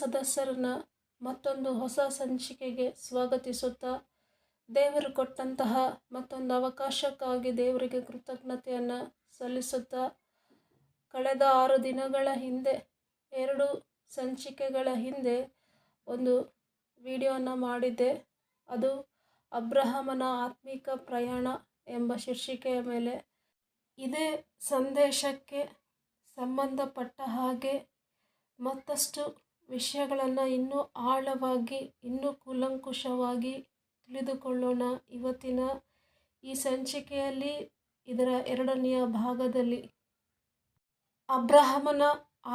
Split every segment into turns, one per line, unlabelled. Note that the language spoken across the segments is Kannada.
ಸದಸ್ಯರನ್ನ ಮತ್ತೊಂದು ಹೊಸ ಸಂಚಿಕೆಗೆ ಸ್ವಾಗತಿಸುತ್ತಾ ದೇವರು ಕೊಟ್ಟಂತಹ ಮತ್ತೊಂದು ಅವಕಾಶಕ್ಕಾಗಿ ದೇವರಿಗೆ ಕೃತಜ್ಞತೆಯನ್ನು ಸಲ್ಲಿಸುತ್ತಾ ಕಳೆದ ಆರು ದಿನಗಳ ಹಿಂದೆ, ಎರಡು ಸಂಚಿಕೆಗಳ ಹಿಂದೆ ಒಂದು ವಿಡಿಯೋನ ಮಾಡಿದ್ದೆ. ಅದು ಅಬ್ರಹಮನ ಆತ್ಮಿಕ ಪ್ರಯಾಣ ಎಂಬ ಶೀರ್ಷಿಕೆಯ ಮೇಲೆ. ಇದೇ ಸಂದೇಶಕ್ಕೆ ಸಂಬಂಧಪಟ್ಟ ಹಾಗೆ ಮತ್ತಷ್ಟು ವಿಷಯಗಳನ್ನು ಇನ್ನೂ ಆಳವಾಗಿ, ಇನ್ನೂ ಕೂಲಂಕುಷವಾಗಿ ತಿಳಿದುಕೊಳ್ಳೋಣ. ಇವತ್ತಿನ ಈ ಸಂಚಿಕೆಯಲ್ಲಿ ಇದರ ಎರಡನೆಯ ಭಾಗದಲ್ಲಿ ಅಬ್ರಹಮನ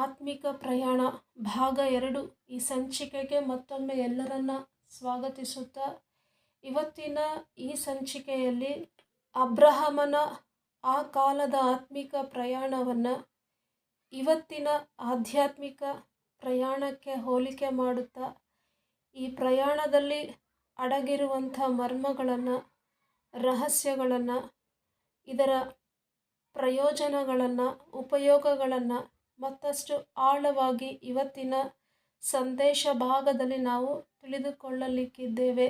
ಆತ್ಮಿಕ ಪ್ರಯಾಣ ಭಾಗ ಎರಡು ಈ ಸಂಚಿಕೆಗೆ ಮತ್ತೊಮ್ಮೆ ಎಲ್ಲರನ್ನ ಸ್ವಾಗತಿಸುತ್ತಾ ಇವತ್ತಿನ ಈ ಸಂಚಿಕೆಯಲ್ಲಿ ಅಬ್ರಹಮನ ಆ ಕಾಲದ ಆತ್ಮಿಕ ಪ್ರಯಾಣವನ್ನು, ಇವತ್ತಿನ ಆಧ್ಯಾತ್ಮಿಕ ಪ್ರಯಾಣಕ್ಕೆ ಹೋಲಿಕೆ ಮಾಡುತ್ತಾ, ಈ ಪ್ರಯಾಣದಲ್ಲಿ ಅಡಗಿರುವಂಥ ಮರ್ಮಗಳನ್ನು, ರಹಸ್ಯಗಳನ್ನು, ಇದರ ಪ್ರಯೋಜನಗಳನ್ನು, ಉಪಯೋಗಗಳನ್ನು ಮತ್ತಷ್ಟು ಆಳವಾಗಿ ಇವತ್ತಿನ ಸಂದೇಶ ಭಾಗದಲ್ಲಿ ನಾವು ತಿಳಿದುಕೊಳ್ಳಲಿಕ್ಕಿದ್ದೇವೆ.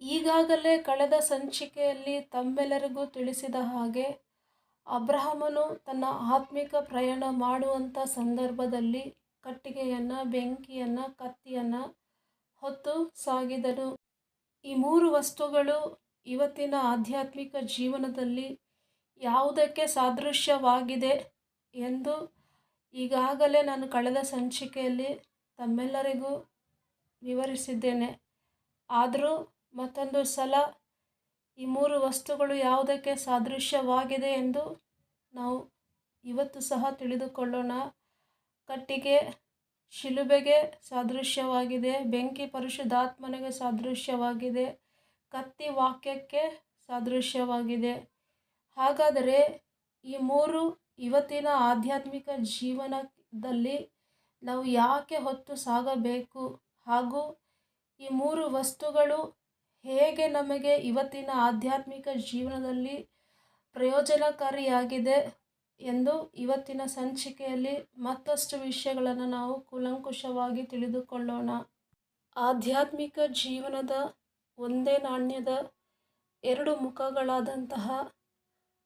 ಈಗಾಗಲೇ ಕಳೆದ ಸಂಚಿಕೆಯಲ್ಲಿ ತಮ್ಮೆಲ್ಲರಿಗೂ ತಿಳಿಸಿದ ಹಾಗೆ ಅಬ್ರಹಮನು ತನ್ನ ಆತ್ಮಿಕ ಪ್ರಯಾಣ ಮಾಡುವಂಥ ಸಂದರ್ಭದಲ್ಲಿ ಕಟ್ಟಿಗೆಯನ್ನು, ಬೆಂಕಿಯನ್ನು, ಕತ್ತಿಯನ್ನು ಹೊತ್ತು ಸಾಗಿದನು. ಈ ಮೂರು ವಸ್ತುಗಳು ಇವತ್ತಿನ ಆಧ್ಯಾತ್ಮಿಕ ಜೀವನದಲ್ಲಿ ಯಾವುದಕ್ಕೆ ಸಾದೃಶ್ಯವಾಗಿದೆ ಎಂದು ಈಗಾಗಲೇ ನಾನು ಕಳೆದ ಸಂಚಿಕೆಯಲ್ಲಿ ತಮ್ಮೆಲ್ಲರಿಗೂ ವಿವರಿಸಿದ್ದೇನೆ. ಆದರೂ ಮತ್ತೊಂದು ಸಲ ಈ ಮೂರು ವಸ್ತುಗಳು ಯಾವುದಕ್ಕೆ ಸಾದೃಶ್ಯವಾಗಿದೆ ಎಂದು ನಾವು ಇವತ್ತು ಸಹ ತಿಳಿದುಕೊಳ್ಳೋಣ. ಕಟ್ಟಿಗೆ ಶಿಲುಬೆಗೆ ಸಾದೃಶ್ಯವಾಗಿದೆ, ಬೆಂಕಿ ಪರಿಶುದ್ಧಾತ್ಮನಿಗೆ ಸಾದೃಶ್ಯವಾಗಿದೆ, ಕತ್ತಿ ವಾಕ್ಯಕ್ಕೆ ಸಾದೃಶ್ಯವಾಗಿದೆ. ಹಾಗಾದರೆ ಈ ಮೂರು ಇವತ್ತಿನ ಆಧ್ಯಾತ್ಮಿಕ ಜೀವನದಲ್ಲಿ ನಾವು ಯಾಕೆ ಹೊತ್ತು ಸಾಗಬೇಕು? ಹಾಗೂ ಈ ಮೂರು ವಸ್ತುಗಳು ಹೇಗೆ ನಮಗೆ ಇವತ್ತಿನ ಆಧ್ಯಾತ್ಮಿಕ ಜೀವನದಲ್ಲಿ ಪ್ರಯೋಜನಕಾರಿಯಾಗಿದೆ ಎಂದು ಇವತ್ತಿನ ಸಂಚಿಕೆಯಲ್ಲಿ ಮತ್ತಷ್ಟು ವಿಷಯಗಳನ್ನು ನಾವು ಕೂಲಂಕುಷವಾಗಿ ತಿಳಿದುಕೊಳ್ಳೋಣ. ಆಧ್ಯಾತ್ಮಿಕ ಜೀವನದ ಒಂದೇ ನಾಣ್ಯದ ಎರಡು ಮುಖಗಳಾದಂತಹ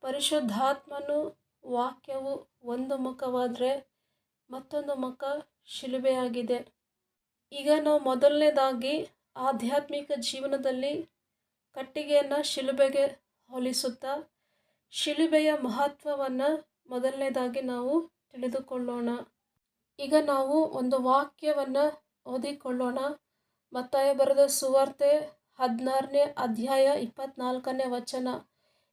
ಪರಿಶುದ್ಧಾತ್ಮನು ವಾಕ್ಯವು ಒಂದು ಮುಖವಾದರೆ ಮತ್ತೊಂದು ಮುಖ ಶಿಲುಬೆಯಾಗಿದೆ. ಈಗ ನಾವು ಮೊದಲನೇದಾಗಿ ಆಧ್ಯಾತ್ಮಿಕ ಜೀವನದಲ್ಲಿ ಕಟ್ಟಿಗೆಯನ್ನು ಶಿಲುಬೆಗೆ ಹೋಲಿಸುತ್ತಾ ಶಿಲುಬೆಯ ಮಹತ್ವವನ್ನು ಮೊದಲನೇದಾಗಿ ನಾವು ತಿಳಿದುಕೊಳ್ಳೋಣ. ಈಗ ನಾವು ಒಂದು ವಾಕ್ಯವನ್ನು ಓದಿಕೊಳ್ಳೋಣ. ಮತ್ತಾಯ ಬರೆದ ಸುವಾರ್ತೆ ಹದಿನಾರನೇ ಅಧ್ಯಾಯ ಇಪ್ಪತ್ನಾಲ್ಕನೇ ವಚನ.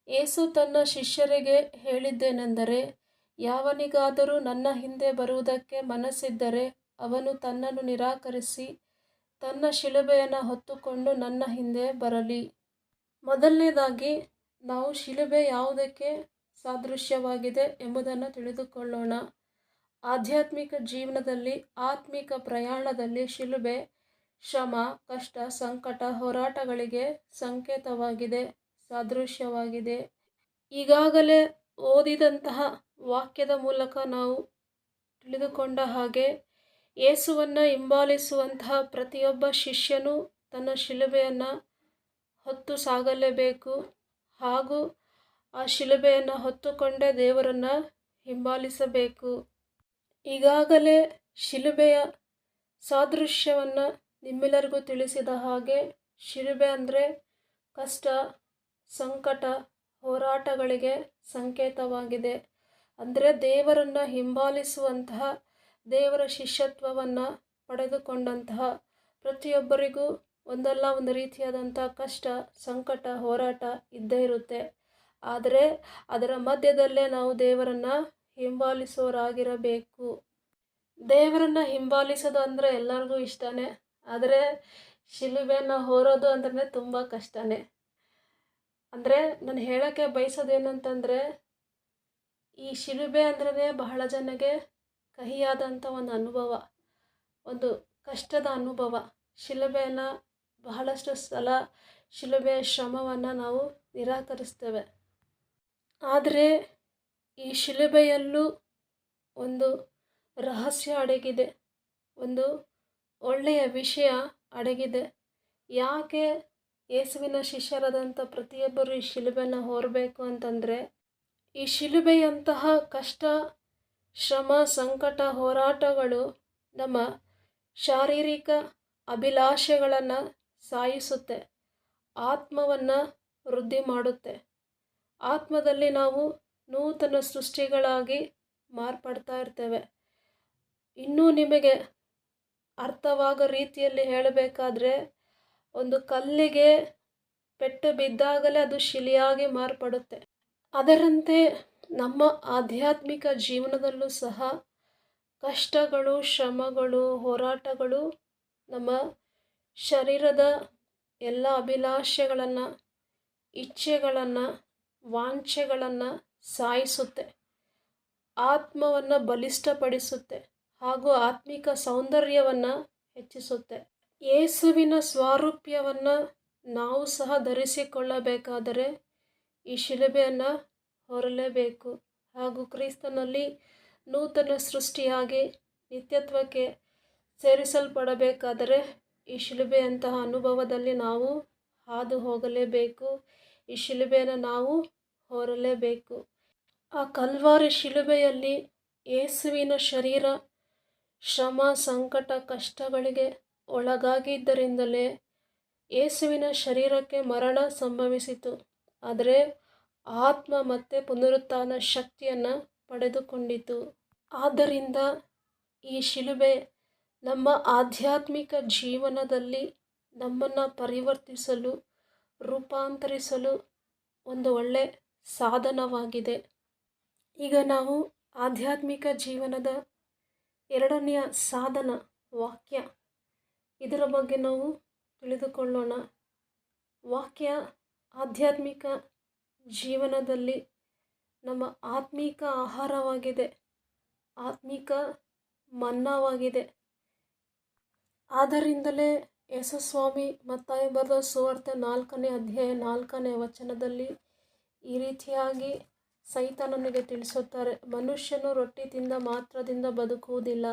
ಏಸು ತನ್ನ ಶಿಷ್ಯರಿಗೆ ಹೇಳಿದ್ದೇನೆಂದರೆ, ಯಾವನಿಗಾದರೂ ನನ್ನ ಹಿಂದೆ ಬರುವುದಕ್ಕೆ ಮನಸ್ಸಿದ್ದರೆ ಅವನು ತನ್ನನ್ನು ನಿರಾಕರಿಸಿ ತನ್ನ ಶಿಲುಬೆಯನ್ನು ಹೊತ್ತುಕೊಂಡು ನನ್ನ ಹಿಂದೆ ಬರಲಿ. ಮೊದಲನೇದಾಗಿ, ನಾವು ಶಿಲುಬೆ ಯಾವುದಕ್ಕೆ ಸಾದೃಶ್ಯವಾಗಿದೆ ಎಂಬುದನ್ನು ತಿಳಿದುಕೊಳ್ಳೋಣ. ಆಧ್ಯಾತ್ಮಿಕ ಜೀವನದಲ್ಲಿ, ಆತ್ಮಿಕ ಪ್ರಯಾಣದಲ್ಲಿ ಶಿಲುಬೆ ಶ್ರಮ, ಕಷ್ಟ, ಸಂಕಟ, ಹೋರಾಟಗಳಿಗೆ ಸಂಕೇತವಾಗಿದೆ, ಸಾದೃಶ್ಯವಾಗಿದೆ. ಈಗಾಗಲೇ ಓದಿದಂತಹ ವಾಕ್ಯದ ಮೂಲಕ ನಾವು ತಿಳಿದುಕೊಂಡ ಹಾಗೆ ಯೇಸುವನ್ನು ಹಿಂಬಾಲಿಸುವಂತಹ ಪ್ರತಿಯೊಬ್ಬ ಶಿಷ್ಯನು ತನ್ನ ಶಿಲುಬೆಯನ್ನು ಹೊತ್ತು ಸಾಗಲೇಬೇಕು. ಹಾಗೂ ಆ ಶಿಲುಬೆಯನ್ನು ಹೊತ್ತುಕೊಂಡೇ ದೇವರನ್ನು ಹಿಂಬಾಲಿಸಬೇಕು. ಈಗಾಗಲೇ ಶಿಲುಬೆಯ ಸಾದೃಶ್ಯವನ್ನು ನಿಮ್ಮೆಲ್ಲರಿಗೂ ತಿಳಿಸಿದ ಹಾಗೆ ಶಿಲುಬೆ ಅಂದರೆ ಕಷ್ಟ, ಸಂಕಟ, ಹೋರಾಟಗಳಿಗೆ ಸಂಕೇತವಾಗಿದೆ. ಅಂದರೆ ದೇವರನ್ನು ಹಿಂಬಾಲಿಸುವಂತಹ ದೇವರ ಶಿಷ್ಯತ್ವವನ್ನು ಪಡೆದುಕೊಂಡಂತಹ ಪ್ರತಿಯೊಬ್ಬರಿಗೂ ಒಂದಲ್ಲ ಒಂದು ರೀತಿಯಾದಂಥ ಕಷ್ಟ, ಸಂಕಟ, ಹೋರಾಟ ಇದ್ದೇ ಇರುತ್ತೆ. ಆದರೆ ಅದರ ಮಧ್ಯದಲ್ಲೇ ನಾವು ದೇವರನ್ನು ಹಿಂಬಾಲಿಸೋರಾಗಿರಬೇಕು. ದೇವರನ್ನು ಹಿಂಬಾಲಿಸೋದು ಅಂದರೆ ಎಲ್ಲರಿಗೂ ಇಷ್ಟನೇ. ಆದರೆ ಶಿಲುಬೆಯನ್ನು ಹೋರೋದು ಅಂದ್ರೆ ತುಂಬ ಕಷ್ಟನೇ. ಅಂದರೆ ನಾನು ಹೇಳೋಕ್ಕೆ ಬಯಸೋದೇನಂತಂದರೆ ಈ ಶಿಲುಬೆ ಅಂದ್ರೆ ಬಹಳ ಜನಗೆ ಕಹಿಯಾದಂಥ ಒಂದು ಅನುಭವ, ಒಂದು ಕಷ್ಟದ ಅನುಭವ. ಶಿಲುಬೆಯನ್ನು ಬಹಳಷ್ಟು ಸಲ ಶಿಲುಬೆಯ ಶ್ರಮವನ್ನು ನಾವು ನಿರಾಕರಿಸ್ತೇವೆ. ಆದರೆ ಈ ಶಿಲುಬೆಯಲ್ಲೂ ಒಂದು ರಹಸ್ಯ ಅಡಗಿದೆ, ಒಂದು ಒಳ್ಳೆಯ ವಿಷಯ ಅಡಗಿದೆ. ಯಾಕೆ ಯೇಸುವಿನ ಶಿಷ್ಯರಾದಂಥ ಪ್ರತಿಯೊಬ್ಬರು ಈ ಶಿಲುಬೆನ ಹೊರಬೇಕು ಅಂತಂದರೆ, ಈ ಶಿಲುಬೆಯಂತಹ ಕಷ್ಟ ಶ್ರಮ, ಸಂಕಟ, ಹೋರಾಟಗಳು ನಮ್ಮ ಶಾರೀರಿಕ ಅಭಿಲಾಷೆಗಳನ್ನು ಸಾಯಿಸುತ್ತೆ. ಆತ್ಮವನ್ನು ವೃದ್ಧಿ ಮಾಡುತ್ತೆ. ಆತ್ಮದಲ್ಲಿ ನಾವು ನೂತನ ಸೃಷ್ಟಿಗಳಾಗಿ ಮಾರ್ಪಡ್ತಾ ಇರ್ತೇವೆ. ಇನ್ನೂ ನಿಮಗೆ ಅರ್ಥವಾಗೋ ರೀತಿಯಲ್ಲಿ ಹೇಳಬೇಕಾದ್ರೆ, ಒಂದು ಕಲ್ಲಿಗೆ ಪೆಟ್ಟು ಬಿದ್ದಾಗಲೇ ಅದು ಶಿಲೆಯಾಗಿ ಮಾರ್ಪಡುತ್ತೆ. ಅದರಂತೆ ನಮ್ಮ ಆಧ್ಯಾತ್ಮಿಕ ಜೀವನದಲ್ಲೂ ಸಹ ಕಷ್ಟಗಳು, ಶ್ರಮಗಳು, ಹೋರಾಟಗಳು ನಮ್ಮ ಶರೀರದ ಎಲ್ಲ ಅಭಿಲಾಷೆಗಳನ್ನು, ಇಚ್ಛೆಗಳನ್ನು, ವಾಂಛೆಗಳನ್ನು ಸಾಯಿಸುತ್ತೆ. ಆತ್ಮವನ್ನು ಬಲಿಷ್ಠಪಡಿಸುತ್ತೆ ಹಾಗೂ ಆತ್ಮಿಕ ಸೌಂದರ್ಯವನ್ನು ಹೆಚ್ಚಿಸುತ್ತೆ. ಯೇಸುವಿನ ಸ್ವಾರೂಪ್ಯವನ್ನು ನಾವು ಸಹ ಧರಿಸಿಕೊಳ್ಳಬೇಕಾದರೆ ಈ ಶಿಲುಬೆಯನ್ನು ಹೊರಲೇಬೇಕು. ಹಾಗೂ ಕ್ರಿಸ್ತನಲ್ಲಿ ನೂತನ ಸೃಷ್ಟಿಯಾಗಿ ನಿತ್ಯತ್ವಕ್ಕೆ ಸೇರಿಸಲ್ಪಡಬೇಕಾದರೆ ಈ ಶಿಲುಬೆಯಂತಹ ಅನುಭವದಲ್ಲಿ ನಾವು ಹಾದು ಹೋಗಲೇಬೇಕು. ಈ ಶಿಲುಬೆಯನ್ನು ನಾವು ಹೊರಲೇಬೇಕು. ಆ ಕಲ್ವಾರಿ ಶಿಲುಬೆಯಲ್ಲಿ ಯೇಸುವಿನ ಶರೀರ, ಶ್ರಮ, ಸಂಕಟ, ಕಷ್ಟಗಳಿಗೆ ಒಳಗಾಗಿದ್ದರಿಂದಲೇ ಯೇಸುವಿನ ಶರೀರಕ್ಕೆ ಮರಣ ಸಂಭವಿಸಿತು. ಆದರೆ ಆತ್ಮ ಮತ್ತೆ ಪುನರುತ್ಥಾನ ಶಕ್ತಿಯನ್ನು ಪಡೆದುಕೊಂಡಿತು. ಆದ್ದರಿಂದ ಈ ಶಿಲುಬೆ ನಮ್ಮ ಆಧ್ಯಾತ್ಮಿಕ ಜೀವನದಲ್ಲಿ ನಮ್ಮನ್ನು ಪರಿವರ್ತಿಸಲು, ರೂಪಾಂತರಿಸಲು ಒಂದು ಒಳ್ಳೆ ಸಾಧನವಾಗಿದೆ. ಈಗ ನಾವು ಆಧ್ಯಾತ್ಮಿಕ ಜೀವನದ ಎರಡನೆಯ ಸಾಧನ ವಾಕ್ಯ. ಇದರ ಬಗ್ಗೆ ನಾವು ತಿಳಿದುಕೊಳ್ಳೋಣ. ವಾಕ್ಯ ಆಧ್ಯಾತ್ಮಿಕ ಜೀವನದಲ್ಲಿ ನಮ್ಮ ಆತ್ಮಿಕ ಆಹಾರವಾಗಿದೆ. ಆತ್ಮಿಕ ಮನ್ನವಾಗಿದೆ. ಆದ್ದರಿಂದಲೇ ಯೇಸುಸ್ವಾಮಿ, ಮತ್ತಾಯ ಬರೆದ ಸುವಾರ್ತೆ ನಾಲ್ಕನೇ ಅಧ್ಯಾಯ ನಾಲ್ಕನೇ ವಚನದಲ್ಲಿ ಈ ರೀತಿಯಾಗಿ ಸೈತಾನನಿಗೆ ತಿಳಿಸುತ್ತಾರೆ. ಮನುಷ್ಯನು ರೊಟ್ಟಿ ತಿಂದ ಮಾತ್ರದಿಂದ ಬದುಕುವುದಿಲ್ಲ.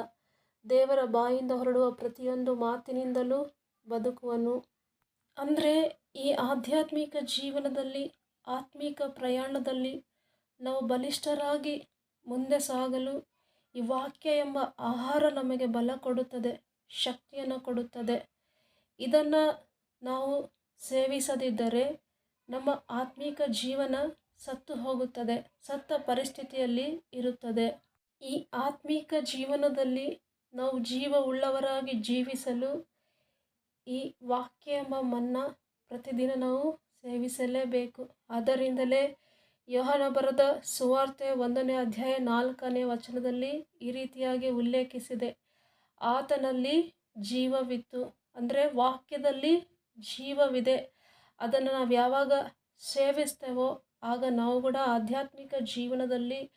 ದೇವರ ಬಾಯಿಂದ ಹೊರಡುವ ಪ್ರತಿಯೊಂದು ಮಾತಿನಿಂದಲೂ ಬದುಕುವನು. ಅಂದರೆ ಈ ಆಧ್ಯಾತ್ಮಿಕ ಜೀವನದಲ್ಲಿ ಆತ್ಮಿಕ ಪ್ರಯಾಣದಲ್ಲಿ ನಾವು ಬಲಿಷ್ಠರಾಗಿ ಮುಂದೆ ಸಾಗಲು ಈ ವಾಕ್ಯ ಎಂಬ ಆಹಾರ ನಮಗೆ ಬಲ ಕೊಡುತ್ತದೆ, ಶಕ್ತಿಯನ್ನು ಕೊಡುತ್ತದೆ. ಇದನ್ನು ನಾವು ಸೇವಿಸದಿದ್ದರೆ ನಮ್ಮ ಆತ್ಮಿಕ ಜೀವನ ಸತ್ತು ಹೋಗುತ್ತದೆ, ಸತ್ತ ಪರಿಸ್ಥಿತಿಯಲ್ಲಿ ಇರುತ್ತದೆ. ಈ ಆತ್ಮಿಕ ಜೀವನದಲ್ಲಿ ನಾವು ಜೀವ ಉಳ್ಳವರಾಗಿ ಜೀವಿಸಲು ಈ ವಾಕ್ಯ ಎಂಬ ಮನ್ನ ಪ್ರತಿದಿನ ನಾವು ಸೇವಿಸಲೇಬೇಕು. ಆದ್ದರಿಂದಲೇ ಯೋಹನ ಬರದ ಸುವಾರ್ತೆ ಒಂದನೇ ಅಧ್ಯಾಯ ನಾಲ್ಕನೇ ವಚನದಲ್ಲಿ ಈ ರೀತಿಯಾಗಿ ಉಲ್ಲೇಖಿಸಿದೆ. ಆತನಲ್ಲಿ ಜೀವವಿತ್ತು. ಅಂದರೆ ವಾಕ್ಯದಲ್ಲಿ ಜೀವವಿದೆ. ಅದನ್ನು ನಾವು ಯಾವಾಗ ಸೇವಿಸ್ತೇವೋ ಆಗ ನಾವು ಕೂಡ ಆಧ್ಯಾತ್ಮಿಕ ಜೀವನದಲ್ಲಿ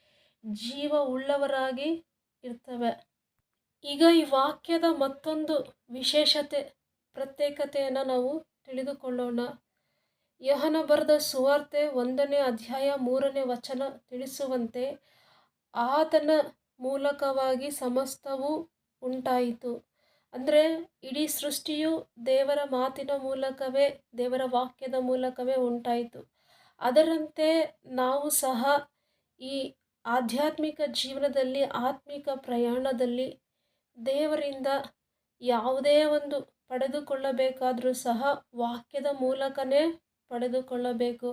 ಜೀವ ಉಳ್ಳವರಾಗಿ ಇರ್ತವೆ. ಈಗ ಈ ವಾಕ್ಯದ ಮತ್ತೊಂದು ವಿಶೇಷತೆ, ಪ್ರತ್ಯೇಕತೆಯನ್ನು ನಾವು ತಿಳಿದುಕೊಳ್ಳೋಣ. ಯಹನ ಬರೆದ ಸುವಾರ್ತೆ ಒಂದನೇ ಅಧ್ಯಾಯ ಮೂರನೇ ವಚನ ತಿಳಿಸುವಂತೆ ಆತನ ಮೂಲಕವಾಗಿ ಸಮಸ್ತವೂ ಉಂಟಾಯಿತು. ಅಂದರೆ ಇಡೀ ಸೃಷ್ಟಿಯು ದೇವರ ಮಾತಿನ ಮೂಲಕವೇ, ದೇವರ ವಾಕ್ಯದ ಮೂಲಕವೇ ಉಂಟಾಯಿತು. ಅದರಂತೆ ನಾವು ಸಹ ಈ ಆಧ್ಯಾತ್ಮಿಕ ಜೀವನದಲ್ಲಿ, ಆತ್ಮಿಕ ಪ್ರಯಾಣದಲ್ಲಿ ದೇವರಿಂದ ಯಾವುದೇ ಒಂದು ಪಡೆದುಕೊಳ್ಳಬೇಕಾದರೂ ಸಹ ವಾಕ್ಯದ ಮೂಲಕನೇ ಪಡೆದುಕೊಳ್ಳಬೇಕು.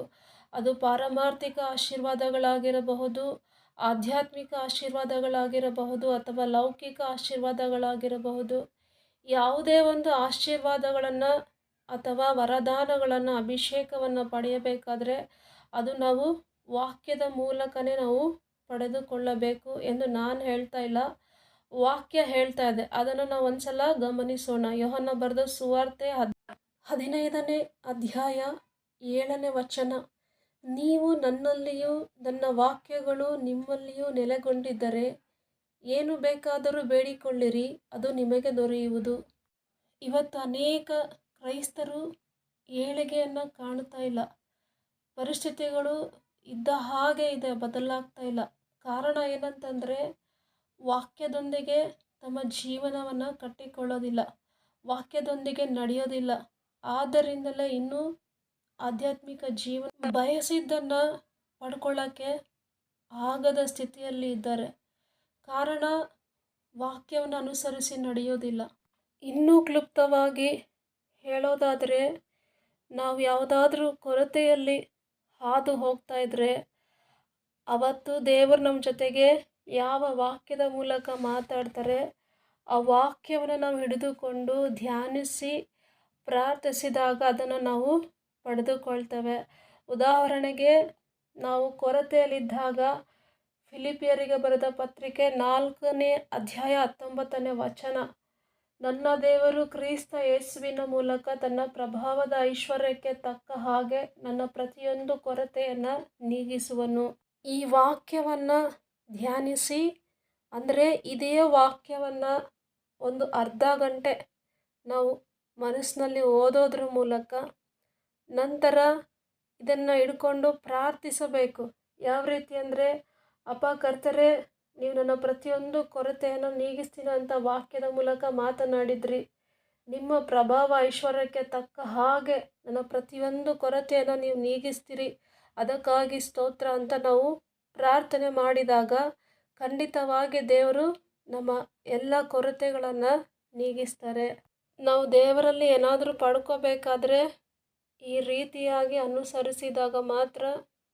ಅದು ಪಾರಮಾರ್ಥಿಕ ಆಶೀರ್ವಾದಗಳಾಗಿರಬಹುದು, ಆಧ್ಯಾತ್ಮಿಕ ಆಶೀರ್ವಾದಗಳಾಗಿರಬಹುದು ಅಥವಾ ಲೌಕಿಕ ಆಶೀರ್ವಾದಗಳಾಗಿರಬಹುದು. ಯಾವುದೇ ಒಂದು ಆಶೀರ್ವಾದಗಳನ್ನು ಅಥವಾ ವರದಾನಗಳನ್ನು, ಅಭಿಷೇಕವನ್ನು ಪಡೆಯಬೇಕಾದರೆ ಅದು ನಾವು ವಾಕ್ಯದ ಮೂಲಕನೇ ನಾವು ಪಡೆದುಕೊಳ್ಳಬೇಕು ಎಂದು ನಾನು ಹೇಳ್ತಾ ಇಲ್ಲ. ವಾಕ್ಯ ಹೇಳ್ತಾ ಇದೆ. ಅದನ್ನು ನಾವು ಒಂದ್ಸಲ ಗಮನಿಸೋಣ. ಯೋಹನ ಬರೆದ ಸುವಾರ್ತೆ ಹದ್, ಹದಿನೈದನೇ ಅಧ್ಯಾಯ ಏಳನೇ ವಚನ. ನೀವು ನನ್ನಲ್ಲಿಯೂ, ನನ್ನ ವಾಕ್ಯಗಳು ನಿಮ್ಮಲ್ಲಿಯೂ ನೆಲೆಗೊಂಡಿದ್ದರೆ ಏನು ಬೇಕಾದರೂ ಬೇಡಿಕೊಳ್ಳಿರಿ, ಅದು ನಿಮಗೆ ದೊರೆಯುವುದು. ಇವತ್ತು ಅನೇಕ ಕ್ರೈಸ್ತರು ಏಳಿಗೆಯನ್ನು ಕಾಣ್ತಾ ಇಲ್ಲ. ಪರಿಸ್ಥಿತಿಗಳು ಇದ್ದ ಹಾಗೆ ಇದೆ, ಬದಲಾಗ್ತಾ ಇಲ್ಲ. ಕಾರಣ ಏನಂತಂದರೆ, ವಾಕ್ಯದೊಂದಿಗೆ ತಮ್ಮ ಜೀವನವನ್ನು ಕಟ್ಟಿಕೊಳ್ಳೋದಿಲ್ಲ. ವಾಕ್ಯದೊಂದಿಗೆ ನಡೆಯೋದಿಲ್ಲ. ಆದ್ದರಿಂದಲೇ ಇನ್ನೂ ಆಧ್ಯಾತ್ಮಿಕ ಜೀವನ ಬಯಸಿದ್ದನ್ನು ಪಡ್ಕೊಳ್ಳೋಕ್ಕೆ ಆಗದ ಸ್ಥಿತಿಯಲ್ಲಿ ಇದ್ದಾರೆ. ಕಾರಣ, ವಾಕ್ಯವನ್ನು ಅನುಸರಿಸಿ ನಡೆಯೋದಿಲ್ಲ. ಇನ್ನೂ ಕ್ಲುಪ್ತವಾಗಿ ಹೇಳೋದಾದರೆ, ನಾವು ಯಾವುದಾದ್ರೂ ಕೊರತೆಯಲ್ಲಿ ಹಾದು ಹೋಗ್ತಾ ಇದ್ದರೆ ಅವತ್ತು ದೇವರು ನಮ್ಮ ಜೊತೆಗೆ ಯಾವ ವಾಕ್ಯದ ಮೂಲಕ ಮಾತಾಡ್ತಾರೆ, ಆ ವಾಕ್ಯವನ್ನು ನಾವು ಹಿಡಿದುಕೊಂಡು ಧ್ಯಾನಿಸಿ ಪ್ರಾರ್ಥಿಸಿದಾಗ ಅದನ್ನು ನಾವು ಪಡೆದುಕೊಳ್ತೇವೆ. ಉದಾಹರಣೆಗೆ, ನಾವು ಕೊರತೆಯಲ್ಲಿದ್ದಾಗ ಫಿಲಿಪಿಯರಿಗೆ ಬರೆದ ಪತ್ರಿಕೆ ನಾಲ್ಕನೇ ಅಧ್ಯಾಯ ಹತ್ತೊಂಬತ್ತನೇ ವಚನ. ನನ್ನ ದೇವರು ಕ್ರಿಸ್ತ ಯೇಸುವಿನ ಮೂಲಕ ತನ್ನ ಪ್ರಭಾವದ ಐಶ್ವರ್ಯಕ್ಕೆ ತಕ್ಕ ಹಾಗೆ ನನ್ನ ಪ್ರತಿಯೊಂದು ಕೊರತೆಯನ್ನು ನೀಗಿಸುವನು. ಈ ವಾಕ್ಯವನ್ನು ಧ್ಯಾನಿಸಿ. ಅಂದರೆ ಇದೇ ವಾಕ್ಯವನ್ನು ಒಂದು ಅರ್ಧ ಗಂಟೆ ನಾವು ಮನಸ್ಸಿನಲ್ಲಿ ಓದೋದ್ರ ಮೂಲಕ ನಂತರ ಇದನ್ನು ಹಿಡ್ಕೊಂಡು ಪ್ರಾರ್ಥಿಸಬೇಕು. ಯಾವ ರೀತಿ ಅಂದರೆ, ಅಪ್ಪ ಕರ್ತರೆ, ನೀವು ನನ್ನ ಪ್ರತಿಯೊಂದು ಕೊರತೆಯನ್ನು ನೀಗಿಸ್ತೀನಿ ಅಂತ ವಾಕ್ಯದ ಮೂಲಕ ಮಾತನಾಡಿದ್ರಿ. ನಿಮ್ಮ ಪ್ರಭಾವ ಐಶ್ವರ್ಯಕ್ಕೆ ತಕ್ಕ ಹಾಗೆ ನನ್ನ ಪ್ರತಿಯೊಂದು ಕೊರತೆಯನ್ನು ನೀವು ನೀಗಿಸ್ತೀರಿ. ಅದಕ್ಕಾಗಿ ಸ್ತೋತ್ರ ಅಂತ ನಾವು ಪ್ರಾರ್ಥನೆ ಮಾಡಿದಾಗ ಖಂಡಿತವಾಗಿ ದೇವರು ನಮ್ಮ ಎಲ್ಲ ಕೊರತೆಗಳನ್ನು ನೀಗಿಸ್ತಾರೆ. ನಾವು ದೇವರಲ್ಲಿ ಏನಾದರೂ ಪಡ್ಕೋಬೇಕಾದ್ರೆ ಈ ರೀತಿಯಾಗಿ ಅನುಸರಿಸಿದಾಗ ಮಾತ್ರ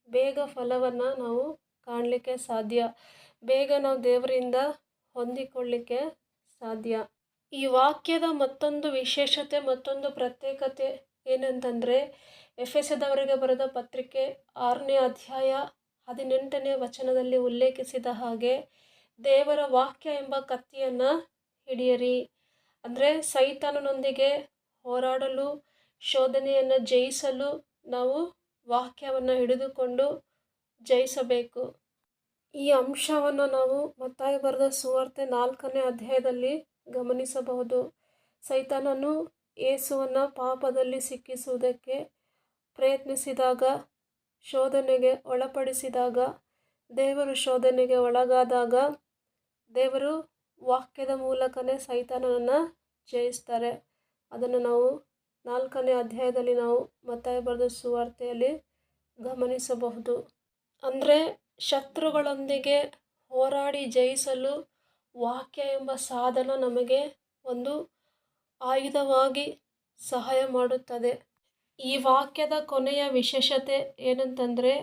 ಬೇಗ ಫಲವನ್ನು ನಾವು ಕಾಣಲಿಕ್ಕೆ ಸಾಧ್ಯ. ಬೇಗ ನಾವು ದೇವರಿಂದ ಹೊಂದಿಕೊಳ್ಳಿಕ್ಕೆ ಸಾಧ್ಯ. ಈ ವಾಕ್ಯದ ಮತ್ತೊಂದು ವಿಶೇಷತೆ, ಮತ್ತೊಂದು ಪ್ರತ್ಯೇಕತೆ ಏನಂತಂದರೆ ಎಫ್ ಎಸ್ ಎದವರಿಗೆ ಬರೆದ ಪತ್ರಿಕೆ ಆರನೇ ಅಧ್ಯಾಯ ಹದಿನೆಂಟನೇ ವಚನದಲ್ಲಿ ಉಲ್ಲೇಖಿಸಿದ ಹಾಗೆ, ದೇವರ ವಾಕ್ಯ ಎಂಬ ಕತ್ತಿಯನ್ನು ಹಿಡಿಯರಿ. ಅಂದರೆ ಸೈತಾನನೊಂದಿಗೆ ಹೋರಾಡಲು ಶೋಧನೆಯನ್ನು ಜಯಿಸಲು ನಾವು ವಾಕ್ಯವನ್ನು ಹಿಡಿದುಕೊಂಡು ಜಯಿಸಬೇಕು. ಈ ಅಂಶವನ್ನು ನಾವು ಮತ್ತಾಯ ಬರೆದ ಸುವಾರ್ತೆ ನಾಲ್ಕನೇ ಅಧ್ಯಾಯದಲ್ಲಿ ಗಮನಿಸಬಹುದು. ಸೈತಾನನು ಏಸುವನ್ನು ಪಾಪದಲ್ಲಿ ಸಿಕ್ಕಿಸುವುದಕ್ಕೆ ಪ್ರಯತ್ನಿಸಿದಾಗ, ಶೋಧನೆಗೆ ಒಳಪಡಿಸಿದಾಗ, ದೇವರು ಶೋಧನೆಗೆ ಒಳಗಾದಾಗ, ದೇವರು ವಾಕ್ಯದ ಮೂಲಕನೇ ಸೈತಾನನನ್ನು ಜಯಿಸ್ತಾರೆ. ಅದನ್ನು ನಾವು ನಾಲ್ಕನೇ ಅಧ್ಯಾಯದಲ್ಲಿ ನಾವು ಮತ್ತಾಯ ಬರೆದ ಸುವಾರ್ತೆಯಲ್ಲಿ ಗಮನಿಸಬಹುದು. ಅಂದರೆ ಶತ್ರುಗಳೊಂದಿಗೆ ಹೋರಾಡಿ ಜಯಿಸಲು ವಾಕ್ಯ ಎಂಬ ಸಾಧನ ನಮಗೆ ಒಂದು ಆಯುಧವಾಗಿ ಸಹಾಯ ಮಾಡುತ್ತದೆ. ಈ ವಾಕ್ಯದ ಕೊನೆಯ ವಿಶೇಷತೆ ಏನಂತಂದರೆ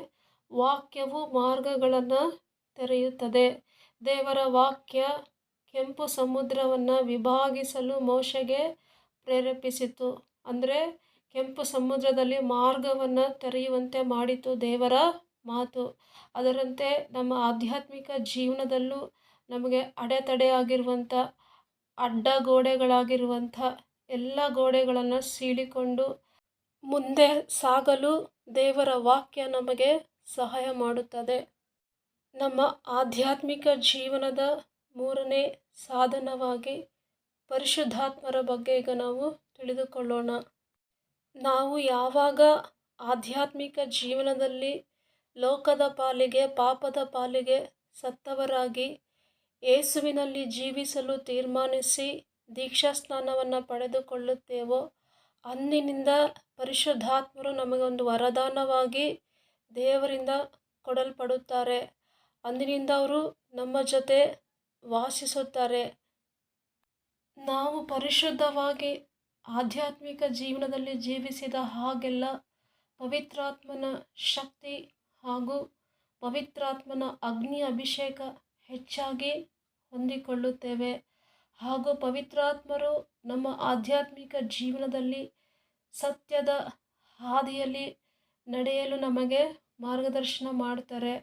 ವಾಕ್ಯವು ಮಾರ್ಗಗಳನ್ನು ತೆರೆಯುತ್ತದೆ. ದೇವರ ವಾಕ್ಯ ಕೆಂಪು ಸಮುದ್ರವನ್ನು ವಿಭಾಗಿಸಲು ಮೋಶೆಗೆ ಪ್ರೇರೇಪಿಸಿತು. ಅಂದರೆ ಕೆಂಪು ಸಮುದ್ರದಲ್ಲಿ ಮಾರ್ಗವನ್ನು ತೆರೆಯುವಂತೆ ಮಾಡಿತು ದೇವರ ಮಾತು. ಅದರಂತೆ ನಮ್ಮ ಆಧ್ಯಾತ್ಮಿಕ ಜೀವನದಲ್ಲೂ ನಮಗೆ ಅಡೆತಡೆಯಾಗಿರುವಂಥ ಅಡ್ಡ ಗೋಡೆಗಳಾಗಿರುವಂಥ ಎಲ್ಲ ಗೋಡೆಗಳನ್ನು ಸೀಳಿಕೊಂಡು ಮುಂದೆ ಸಾಗಲು ದೇವರ ವಾಕ್ಯ ನಮಗೆ ಸಹಾಯ ಮಾಡುತ್ತದೆ. ನಮ್ಮ ಆಧ್ಯಾತ್ಮಿಕ ಜೀವನದ ಮೂರನೇ ಸಾಧನವಾಗಿ ಪರಿಶುದ್ಧಾತ್ಮರ ಬಗ್ಗೆ ಈಗ ನಾವು ತಿಳಿದುಕೊಳ್ಳೋಣ. ನಾವು ಯಾವಾಗ ಆಧ್ಯಾತ್ಮಿಕ ಜೀವನದಲ್ಲಿ ಲೋಕದ ಪಾಲಿಗೆ, ಪಾಪದ ಪಾಲಿಗೆ ಸತ್ತವರಾಗಿ ಯೇಸುವಿನಲ್ಲಿ ಜೀವಿಸಲು ತೀರ್ಮಾನಿಸಿ ದೀಕ್ಷಾಸ್ನಾನವನ್ನು ಪಡೆದುಕೊಳ್ಳುತ್ತೇವೋ ಅಂದಿನಿಂದ ಪರಿಶುದ್ಧಾತ್ಮರು ನಮಗೊಂದು ವರದಾನವಾಗಿ ದೇವರಿಂದ ಕೊಡಲ್ಪಡುತ್ತಾರೆ. ಅಂದಿನಿಂದ ಅವರು ನಮ್ಮ ಜೊತೆ ವಾಸಿಸುತ್ತಾರೆ. ನಾವು ಪರಿಶುದ್ಧವಾಗಿ ಆಧ್ಯಾತ್ಮಿಕ ಜೀವನದಲ್ಲಿ ಜೀವಿಸಿದ ಹಾಗೆಲ್ಲ ಪವಿತ್ರಾತ್ಮನ ಶಕ್ತಿ ಹಾಗೂ ಪವಿತ್ರಾತ್ಮನ ಅಗ್ನಿ ಅಭಿಷೇಕ ಹೆಚ್ಚಾಗಿ ಹೊಂದಿಕೊಳ್ಳುತ್ತೇವೆ. ಹಾಗೂ ಪವಿತ್ರಾತ್ಮರು ನಮ್ಮ ಆಧ್ಯಾತ್ಮಿಕ ಜೀವನದಲ್ಲಿ ಸತ್ಯದ ಹಾದಿಯಲ್ಲಿ ನಡೆಯಲು ನಮಗೆ ಮಾರ್ಗದರ್ಶನ ಮಾಡ್ತಾರೆ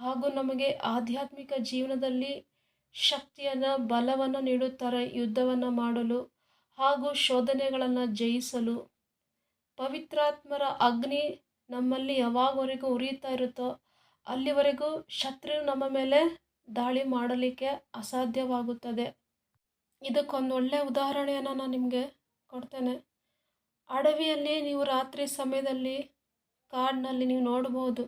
ಹಾಗೂ ನಮಗೆ ಆಧ್ಯಾತ್ಮಿಕ ಜೀವನದಲ್ಲಿ ಶಕ್ತಿಯನ್ನು, ಬಲವನ್ನು ನೀಡುತ್ತಾರೆ ಯುದ್ಧವನ್ನು ಮಾಡಲು. ಹಾಗೂ ಶೋಧನೆಗಳನ್ನು ಜಯಿಸಲು. ಪವಿತ್ರಾತ್ಮರ ಅಗ್ನಿ ನಮ್ಮಲ್ಲಿ ಯಾವಾಗವರೆಗೂ ಉರಿಯುತ್ತಾ ಇರುತ್ತೋ, ಅಲ್ಲಿವರೆಗೂ ಶತ್ರು ನಮ್ಮ ಮೇಲೆ ದಾಳಿ ಮಾಡಲಿಕ್ಕೆ ಅಸಾಧ್ಯವಾಗುತ್ತದೆ. ಇದಕ್ಕೊಂದು ಒಳ್ಳೆಯ ಉದಾಹರಣೆಯನ್ನು ನಾನು ನಿಮಗೆ ಕೊಡ್ತೇನೆ. ಅಡವಿಯಲ್ಲಿ ನೀವು ರಾತ್ರಿ ಸಮಯದಲ್ಲಿ ಕಾಡಿನಲ್ಲಿ ನೀವು ನೋಡ್ಬೋದು.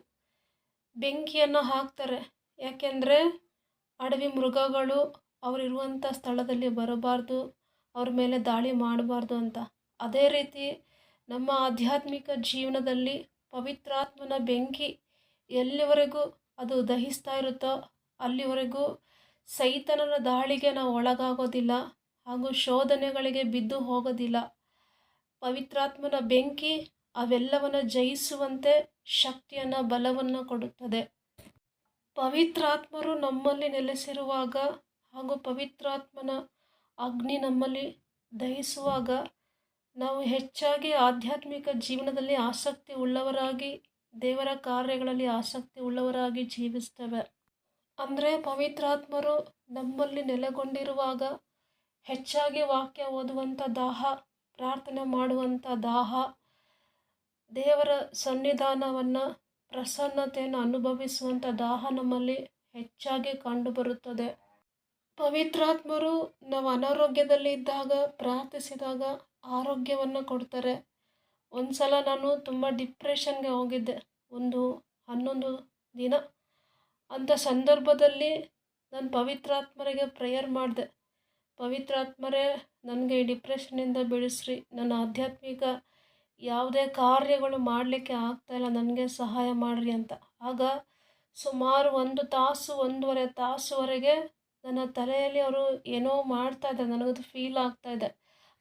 ಬೆಂಕಿಯನ್ನು ಹಾಕ್ತಾರೆ. ಯಾಕೆಂದರೆ ಅಡವಿ ಮೃಗಗಳು ಅವರಿರುವಂಥ ಸ್ಥಳದಲ್ಲಿ ಬರಬಾರ್ದು. ಅವ್ರ ಮೇಲೆ ದಾಳಿ ಮಾಡಬಾರ್ದು ಅಂತ. ಅದೇ ರೀತಿ ನಮ್ಮ ಆಧ್ಯಾತ್ಮಿಕ ಜೀವನದಲ್ಲಿ ಪವಿತ್ರಾತ್ಮನ ಬೆಂಕಿ ಎಲ್ಲಿವರೆಗೂ ಅದು ದಹಿಸ್ತಾ ಇರುತ್ತೋ ಅಲ್ಲಿವರೆಗೂ ಸೈತನನ ದಾಳಿಗೆ ನಾವು ಒಳಗಾಗೋದಿಲ್ಲ ಹಾಗೂ ಶೋಧನೆಗಳಿಗೆ ಬಿದ್ದು ಹೋಗೋದಿಲ್ಲ. ಪವಿತ್ರಾತ್ಮನ ಬೆಂಕಿ ಅವೆಲ್ಲವನ್ನು ಜಯಿಸುವಂತೆ ಶಕ್ತಿಯನ್ನು ಬಲವನ್ನು ಕೊಡುತ್ತದೆ. ಪವಿತ್ರಾತ್ಮರು ನಮ್ಮಲ್ಲಿ ನೆಲೆಸಿರುವಾಗ ಹಾಗೂ ಪವಿತ್ರಾತ್ಮನ ಅಗ್ನಿ ನಮ್ಮಲ್ಲಿ ದಹಿಸುವಾಗ ನಾವು ಹೆಚ್ಚಾಗಿ ಆಧ್ಯಾತ್ಮಿಕ ಜೀವನದಲ್ಲಿ ಆಸಕ್ತಿ ಉಳ್ಳವರಾಗಿ, ದೇವರ ಕಾರ್ಯಗಳಲ್ಲಿ ಆಸಕ್ತಿ ಉಳ್ಳವರಾಗಿ ಜೀವಿಸ್ತೇವೆ. ಅಂದರೆ ಪವಿತ್ರಾತ್ಮರು ನಮ್ಮಲ್ಲಿ ನೆಲೆಗೊಂಡಿರುವಾಗ ಹೆಚ್ಚಾಗಿ ವಾಕ್ಯ ಓದುವಂಥ ದಾಹ, ಪ್ರಾರ್ಥನೆ ಮಾಡುವಂಥ ದಾಹ, ದೇವರ ಸನ್ನಿಧಾನವನ್ನು ಪ್ರಸನ್ನತೆಯನ್ನು ಅನುಭವಿಸುವಂಥ ದಾಹ ನಮ್ಮಲ್ಲಿ ಹೆಚ್ಚಾಗಿ ಕಂಡುಬರುತ್ತದೆ. ಪವಿತ್ರಾತ್ಮರು ನಾವು ಅನಾರೋಗ್ಯದಲ್ಲಿ ಇದ್ದಾಗ, ಪ್ರಾರ್ಥಿಸಿದಾಗ ಆರೋಗ್ಯವನ್ನು ಕೊಡ್ತಾರೆ. ಒಂದು ಸಲ ನಾನು ತುಂಬ ಡಿಪ್ರೆಷನ್ಗೆ ಹೋಗಿದ್ದೆ. ಒಂದು ಹನ್ನೊಂದು ದಿನ. ಅಂಥ ಸಂದರ್ಭದಲ್ಲಿ ನಾನು ಪವಿತ್ರಾತ್ಮರಿಗೆ ಪ್ರೇಯರ್ ಮಾಡಿದೆ. ಪವಿತ್ರಾತ್ಮರೇ, ನನಗೆ ಈ ಡಿಪ್ರೆಷನ್ನಿಂದ ಬಿಡಿಸ್ರಿ ನನ್ನ ಆಧ್ಯಾತ್ಮಿಕ ಯಾವುದೇ ಕಾರ್ಯಗಳು ಮಾಡಲಿಕ್ಕೆ ಆಗ್ತಾಯಿಲ್ಲ ನನಗೆ ಸಹಾಯ ಮಾಡಿರಿ ಅಂತ. ಆಗ ಸುಮಾರು ಒಂದು ತಾಸು, ಒಂದೂವರೆ ತಾಸುವರೆಗೆ ನನ್ನ ತಲೆಯಲ್ಲಿ ಅವರು ಏನೋ ಮಾಡ್ತಾ ಇದ್ದಾರೆ. ನನಗದು ಫೀಲ್ ಆಗ್ತಾ ಇದೆ.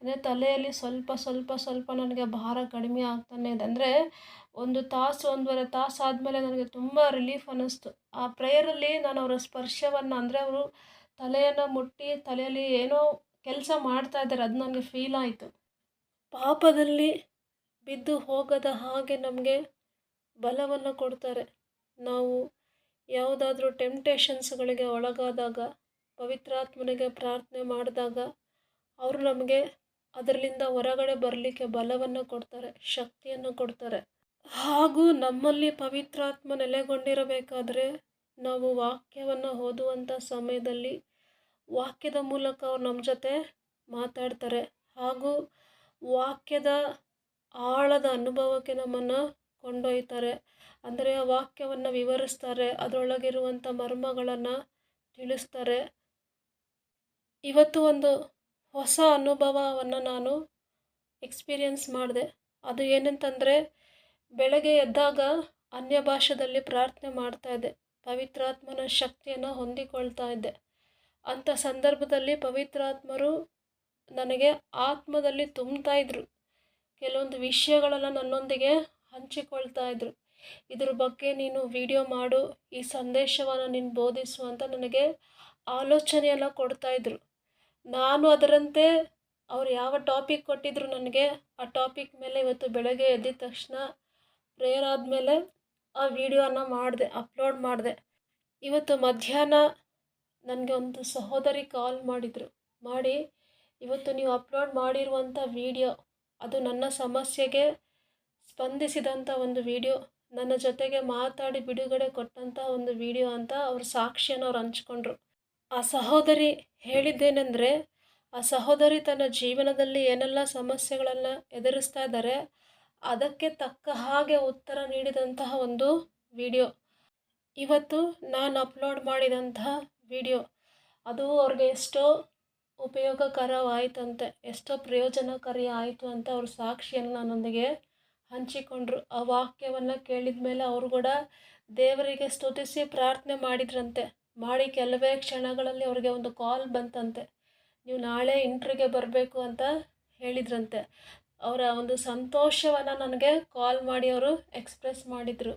ಅಂದರೆ ತಲೆಯಲ್ಲಿ ಸ್ವಲ್ಪ ಸ್ವಲ್ಪ ಸ್ವಲ್ಪ ನನಗೆ ಭಾರ ಕಡಿಮೆ ಆಗ್ತಾನೆ ಇದೆ. ಅಂದರೆ ಒಂದು ತಾಸು, ಒಂದೂವರೆ ತಾಸು ಆದಮೇಲೆ ನನಗೆ ತುಂಬ ರಿಲೀಫ್ ಅನ್ನಿಸ್ತು. ಆ ಪ್ರೇಯರಲ್ಲಿ ನಾನು ಅವರ ಸ್ಪರ್ಶವನ್ನು ಅಂದರೆ ಅವರು ತಲೆಯನ್ನು ಮುಟ್ಟಿ, ತಲೆಯಲ್ಲಿ ಏನೋ ಕೆಲಸ ಮಾಡ್ತಾ ಇದ್ದಾರೆ. ಅದು ನನಗೆ ಫೀಲ್ ಆಯಿತು. ಪಾಪದಲ್ಲಿ ಬಿದ್ದು ಹೋಗದ ಹಾಗೆ ನಮಗೆ ಬಲವನ್ನು ಕೊಡ್ತಾರೆ. ನಾವು ಯಾವುದಾದ್ರೂ ಟೆಂಪ್ಟೇಷನ್ಸ್ಗಳಿಗೆ ಒಳಗಾದಾಗ ಪವಿತ್ರಾತ್ಮನಿಗೆ ಪ್ರಾರ್ಥನೆ ಮಾಡಿದಾಗ ಅವರು ನಮಗೆ ಅದರಲ್ಲಿಂದ ಹೊರಗಡೆ ಬರಲಿಕ್ಕೆ ಬಲವನ್ನು ಕೊಡ್ತಾರೆ, ಶಕ್ತಿಯನ್ನು ಕೊಡ್ತಾರೆ. ಹಾಗೂ ನಮ್ಮಲ್ಲಿ ಪವಿತ್ರಾತ್ಮ ನೆಲೆಗೊಂಡಿರಬೇಕಾದ್ರೆ ನಾವು ವಾಕ್ಯವನ್ನು ಓದುವಂಥ ಸಮಯದಲ್ಲಿ ವಾಕ್ಯದ ಮೂಲಕ ಅವ್ರು ನಮ್ಮ ಜೊತೆ ಮಾತಾಡ್ತಾರೆ. ಹಾಗೂ ವಾಕ್ಯದ ಆಳದ ಅನುಭವಕ್ಕೆ ನಮ್ಮನ್ನು ಕೊಂಡೊಯ್ತಾರೆ. ಅಂದರೆ ಆ ವಾಕ್ಯವನ್ನು ವಿವರಿಸ್ತಾರೆ, ಅದರೊಳಗಿರುವಂಥ ಮರ್ಮಗಳನ್ನು ತಿಳಿಸ್ತಾರೆ. ಇವತ್ತು ಒಂದು ಹೊಸ ಅನುಭವವನ್ನು ನಾನು ಎಕ್ಸ್ಪೀರಿಯನ್ಸ್ ಮಾಡಿದೆ. ಅದು ಏನಂತಂದರೆ, ಬೆಳಗ್ಗೆ ಎದ್ದಾಗ ಅನ್ಯ ಭಾಷೆಯಲ್ಲಿ ಪ್ರಾರ್ಥನೆ ಮಾಡ್ತಾಯಿದ್ದೆ ಪವಿತ್ರಾತ್ಮನ ಶಕ್ತಿಯನ್ನು ಹೊಂದಿಕೊಳ್ತಾ ಇದ್ದೆ. ಅಂಥ ಸಂದರ್ಭದಲ್ಲಿ ಪವಿತ್ರಾತ್ಮರು ನನಗೆ ಆತ್ಮದಲ್ಲಿ ತುಂಬ್ತಾ ಇದ್ರು. ಕೆಲವೊಂದು ವಿಷಯಗಳನ್ನು ನನ್ನೊಂದಿಗೆ ಹಂಚಿಕೊಳ್ತಾ ಇದ್ರು. ಇದ್ರ ಬಗ್ಗೆ ನೀನು ವಿಡಿಯೋ ಮಾಡು, ಈ ಸಂದೇಶವನ್ನು ನೀನು ಬೋಧಿಸು ಅಂತ ನನಗೆ ಆಲೋಚನೆಯನ್ನು ಕೊಡ್ತಾಯಿದ್ರು ನಾನು ಅದರಂತೆ ಅವ್ರು ಯಾವ ಟಾಪಿಕ್ ಕೊಟ್ಟಿದ್ರು ನನಗೆ, ಆ ಟಾಪಿಕ್ ಮೇಲೆ ಇವತ್ತು ಬೆಳಗ್ಗೆ ಎದ್ದ ತಕ್ಷಣ ಪ್ರೇಯರ್ ಆದಮೇಲೆ ಆ ವಿಡಿಯೋನ ಮಾಡಿದೆ ಅಪ್ಲೋಡ್ ಮಾಡಿದೆ. ಇವತ್ತು ಮಧ್ಯಾಹ್ನ ನನಗೆ ಒಂದು ಸಹೋದರಿ ಕಾಲ್ ಮಾಡಿದರು. ಮಾಡಿ, ಇವತ್ತು ನೀವು ಅಪ್ಲೋಡ್ ಮಾಡಿರುವಂಥ ವೀಡಿಯೋ ಅದು ನನ್ನ ಸಮಸ್ಯೆಗೆ ಸ್ಪಂದಿಸಿದಂಥ ಒಂದು ವಿಡಿಯೋ ನನ್ನ ಜೊತೆಗೆ ಮಾತಾಡಿ ಬಿಡುಗಡೆ ಕೊಟ್ಟಂಥ ಒಂದು ವಿಡಿಯೋ ಅಂತ ಅವ್ರ ಸಾಕ್ಷಿಯನ್ನು ಅವ್ರು ಹಂಚ್ಕೊಂಡ್ರು. ಆ ಸಹೋದರಿ ಹೇಳಿದ್ದೇನೆಂದರೆ, ಆ ಸಹೋದರಿ ತನ್ನ ಜೀವನದಲ್ಲಿ ಏನೆಲ್ಲ ಸಮಸ್ಯೆಗಳನ್ನು ಎದುರಿಸ್ತಾ ಇದ್ದಾರೆ, ಅದಕ್ಕೆ ತಕ್ಕ ಹಾಗೆ ಉತ್ತರ ನೀಡಿದಂತಹ ಒಂದು ವಿಡಿಯೋ. ಇವತ್ತು ನಾನು ಅಪ್ಲೋಡ್ ಮಾಡಿದಂತಹ ವಿಡಿಯೋ. ಅದು ಅವ್ರಿಗೆ ಎಷ್ಟೋ ಉಪಯೋಗಕರವಾಯಿತಂತೆ, ಎಷ್ಟೋ ಪ್ರಯೋಜನಕಾರಿ ಆಯಿತು ಅಂತ ಅವ್ರ ಸಾಕ್ಷಿಯನ್ನು ನನ್ನೊಂದಿಗೆ ಹಂಚಿಕೊಂಡ್ರು. ಆ ವಾಕ್ಯವನ್ನು ಕೇಳಿದ ಮೇಲೆ ಅವರು ಕೂಡ ದೇವರಿಗೆ ಸ್ತುತಿಸಿ ಪ್ರಾರ್ಥನೆ ಮಾಡಿದ್ರಂತೆ. ಮಾಡಿ ಕೆಲವೇ ಕ್ಷಣಗಳಲ್ಲಿ ಅವ್ರಿಗೆ ಒಂದು ಕಾಲ್ ಬಂತಂತೆ. ನೀವು ನಾಳೆ ಇಂಟ್ರಿಗೆ ಬರಬೇಕು ಅಂತ ಹೇಳಿದ್ರಂತೆ. ಅವರ ಒಂದು ಸಂತೋಷವನ್ನು ನನಗೆ ಕಾಲ್ ಮಾಡಿ ಅವರು ಎಕ್ಸ್ಪ್ರೆಸ್ ಮಾಡಿದರು.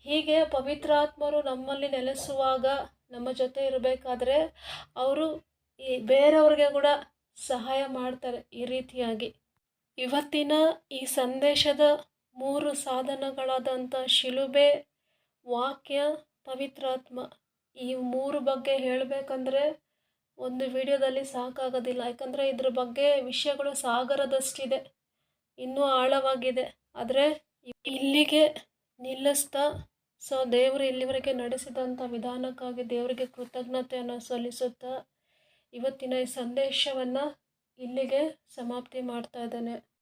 ಹೀಗೆ ಪವಿತ್ರಾತ್ಮರು ನಮ್ಮಲ್ಲಿ ನೆಲೆಸುವಾಗ ನಮ್ಮ ಜೊತೆ ಇರಬೇಕಾದ್ರೆ ಅವರು ಈ ಬೇರೆಯವ್ರಿಗೆ ಕೂಡ ಸಹಾಯ ಮಾಡ್ತಾರೆ ಈ ರೀತಿಯಾಗಿ. ಇವತ್ತಿನ ಈ ಸಂದೇಶದ ಮೂರು ಸಾಧನಗಳಾದಂಥ ಶಿಲುಬೆ ವಾಕ್ಯ ಪವಿತ್ರಾತ್ಮ. ಈ ಮೂರು ಬಗ್ಗೆ ಹೇಳಬೇಕಂದ್ರೆ ಒಂದು ವಿಡಿಯೋದಲ್ಲಿ ಸಾಕಾಗೋದಿಲ್ಲ. ಯಾಕಂದರೆ ಇದ್ರ ಬಗ್ಗೆ ವಿಷಯಗಳು ಸಾಗರದಷ್ಟಿದೆ. ಇನ್ನೂ ಆಳವಾಗಿದೆ. ಆದರೆ ಇಲ್ಲಿಗೆ ನಿಲ್ಲಿಸ್ತಾ ಸೊ ದೇವರು ಇಲ್ಲಿವರೆಗೆ ನಡೆಸಿದಂಥ ವಿಧಾನಕ್ಕಾಗಿ ದೇವರಿಗೆ ಕೃತಜ್ಞತೆಯನ್ನು ಸಲ್ಲಿಸುತ್ತಾ ಇವತ್ತಿನ ಈ ಸಂದೇಶವನ್ನು ಇಲ್ಲಿಗೆ ಸಮಾಪ್ತಿ ಮಾಡ್ತಾ ಇದ್ದೇನೆ.